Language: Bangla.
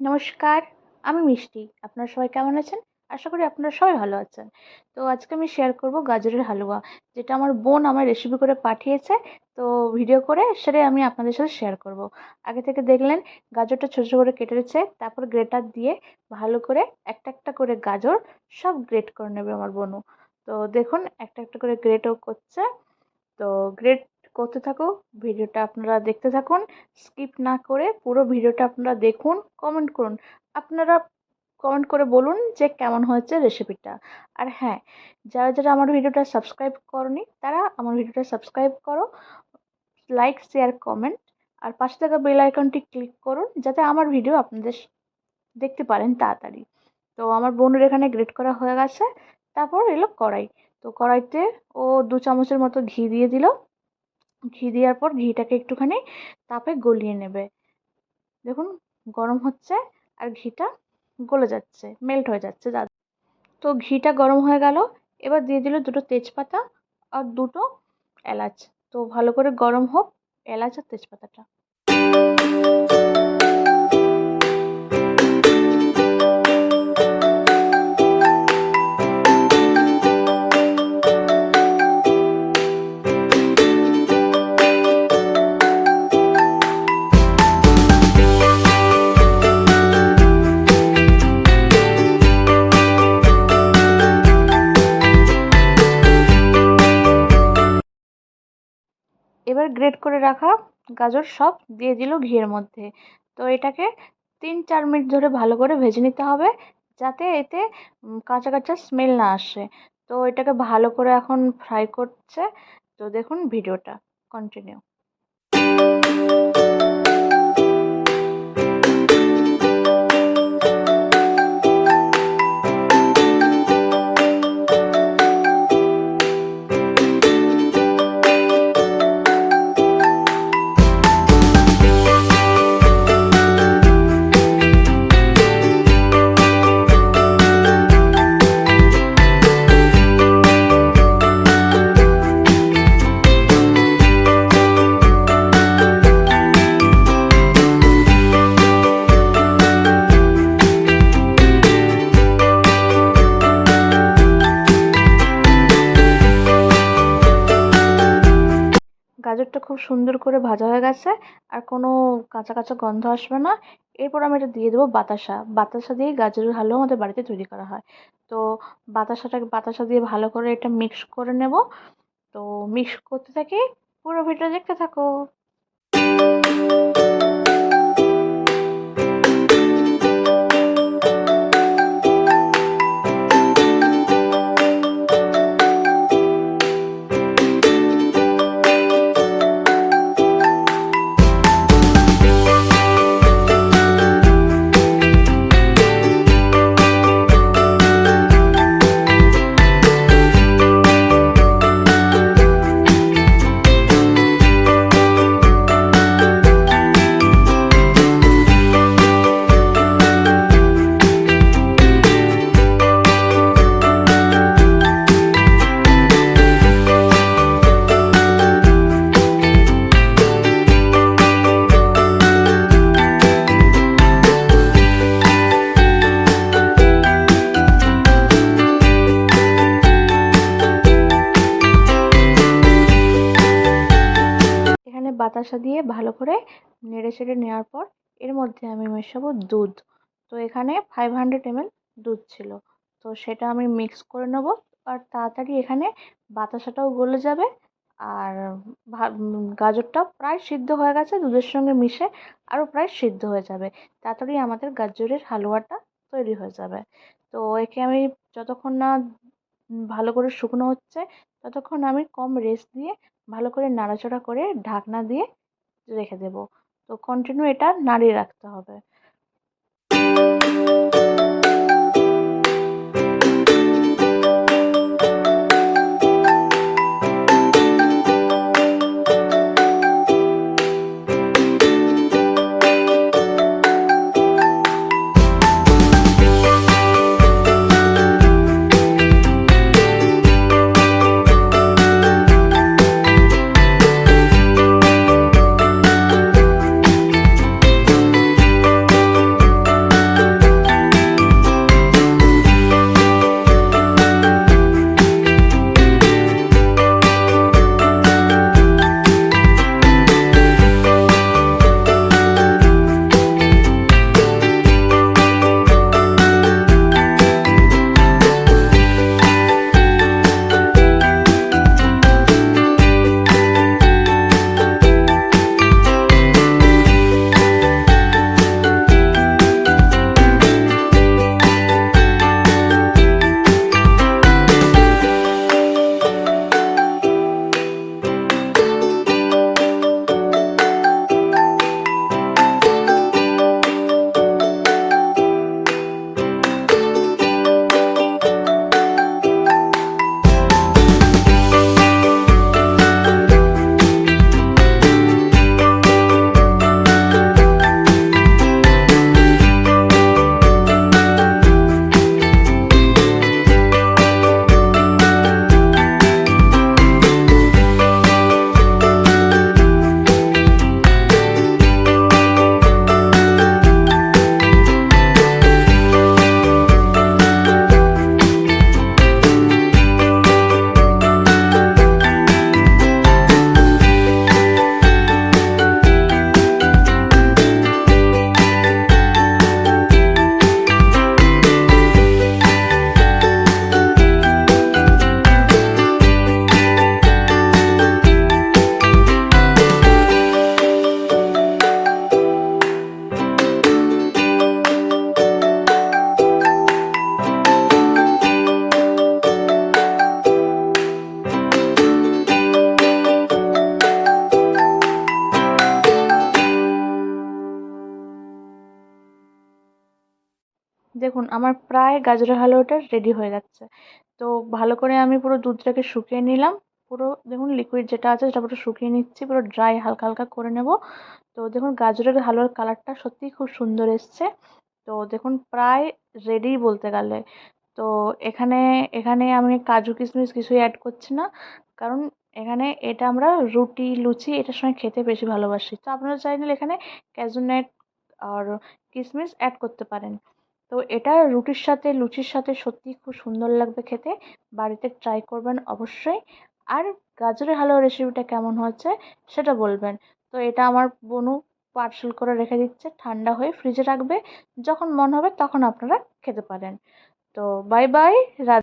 নমস্কার, আমি মিষ্টি। আপনারা সবাই কেমন আছেন? আশা করি আপনারা সবাই ভালো আছেন। তো আজকে আমি শেয়ার করব গাজরের হালুয়া, যেটা আমার বোন আমার রেসিপি করে পাঠিয়েছে। তো ভিডিও করে সেটাই আমি আপনাদের সাথে শেয়ার করব। আগে থেকে দেখলেন, গাজরটা ছোটো ছোটো করে কেটে রেখেছে, তারপর গ্রেটার দিয়ে ভালো করে একটা একটা করে গাজর সব গ্রেট করে নেবে আমার বোনু। তো দেখুন, একটা একটা করে গ্রেটও করছে। তো গ্রেট করতে থাকো, ভিডিওটা আপনারা দেখতে থাকুন স্কিপ না করে পুরো ভিডিওটা আপনারা দেখুন কমেন্ট করুন। আপনারা কমেন্ট করে বলুন যে কেমন হয়েছে রেসিপিটা আর হ্যাঁ যারা যারা আমার ভিডিওটা সাবস্ক্রাইব করনি, তারা আমার ভিডিওটা সাবস্ক্রাইব করো লাইক শেয়ার কমেন্ট আর পাশে থাকা বেল আইকনটি ক্লিক করুন, যাতে আমার ভিডিও আপনাদের দেখতে পারেন তাড়াতাড়ি। তো আমার বোনের এখানে গ্রেট করা হয়ে গেছে, তারপর এলো কড়াই। তো কড়াইতে ও দু চামচের মতো ঘি দিয়ে দিল ঘি দেওয়ার পর ঘিটাকে একটুখানি তাপে গলিয়ে নেবে। দেখুন, গরম হচ্ছে আর ঘিটা গলে যাচ্ছে মেল্ট হয়ে যাচ্ছে দাদা তো ঘিটা গরম হয়ে গেল, এবার দিয়ে দিল দুটো তেজপাতা আর দুটো এলাচ। তো ভালো করে গরম হোক, এলাচ আর তেজপাতাটা। গ্রেট করে রাখা গাজর সব দিয়ে দিল ঘিয়ের মধ্যে। তো এটাকে তিন চার মিনিট ধরে ভালো করে ভেজে নিতে হবে যাতে এতে কাঁচা কাঁচা স্মেল না আসে। তো এটাকে ভালো করে এখন ফ্রাই করছে। তো দেখুন ভিডিওটা কন্টিনিউ সুন্দর করে ভাজা হয়ে গেছে, আর কোনো কাঁচা কাঁচা গন্ধ আসবে না। এরপর আমি এটা দিয়ে দেবো বাতাসা। বাতাসা দিয়ে গাজরের হালুয়া আমাদের বাড়িতে তৈরি করা হয়। তো বাতাসাটাকে বাতাসা দিয়ে ভালো করে এটা মিক্স করে নেব। তো মিক্স করতে থাকি, পুরো ভিডিও দেখতে থাকো। বাতাসা দিয়ে ভালো করে নেড়ে চেড়ে নেওয়ার পর এর মধ্যে আমি মেশাবো দুধ। তো এখানে ফাইভ হান্ড্রেড এমএল দুধ ছিল। তো সেটা আমি মিক্স করে নেব আর তাড়াতাড়ি এখানে বাতাসাটাও গলে যাবে আর গাজরটা প্রায় সিদ্ধ হয়ে গেছে, দুধের সঙ্গে মিশে আরও প্রায় সিদ্ধ হয়ে যাবে। তাড়াতাড়ি আমাদের গাজরের হালুয়াটা তৈরি হয়ে যাবে। তো একে আমি যতক্ষণ না ভালো করে শুকনো হচ্ছে, ততক্ষণ আমি কম রেস্ট দিয়ে ভালো করে নাড়াচাড়া করে ঢাকনা দিয়ে রেখে দেবো। তো কন্টিনিউ এটা নাড়িয়ে রাখতে হবে। দেখুন, আমার প্রায় গাজরের হালুয়াটা রেডি হয়ে যাচ্ছে। তো ভালো করে আমি পুরো দুধটাকে শুকিয়ে নিলাম। পুরো দেখুন লিকুইড যেটা আছে সেটা পুরো শুকিয়ে নিচ্ছি, পুরো ড্রাই হালকা হালকা করে নেব। তো দেখুন, গাজরের হালুয়ার কালারটা সত্যিই খুব সুন্দর এসছে। তো দেখুন, প্রায় রেডি বলতে গেলে। তো এখানে এখানে আমি কাজু কিশমিশ কিছুই অ্যাড করছি না। কারণ এখানে এটা আমরা রুটি, লুচি এটার সঙ্গে খেতে বেশি ভালোবাসি। তো আপনারা চাইলে এখানে ক্যাজু নাট আর কিশমিশ অ্যাড করতে পারেন। তো এটা রুটির সাথে, লুচির সাথে সত্যিই খুব সুন্দর লাগবে খেতে। বাড়িতে ট্রাই করবেন অবশ্যই। আর গাজরের হালুয়া রেসিপিটা কেমন হচ্ছে সেটা বলবেন। তো এটা আমার বনু পার্সেল করে রেখে দিচ্ছে, ঠান্ডা হয়ে ফ্রিজে রাখবে। যখন মন হবে তখন আপনারা খেতে পারেন। তো বাই বাই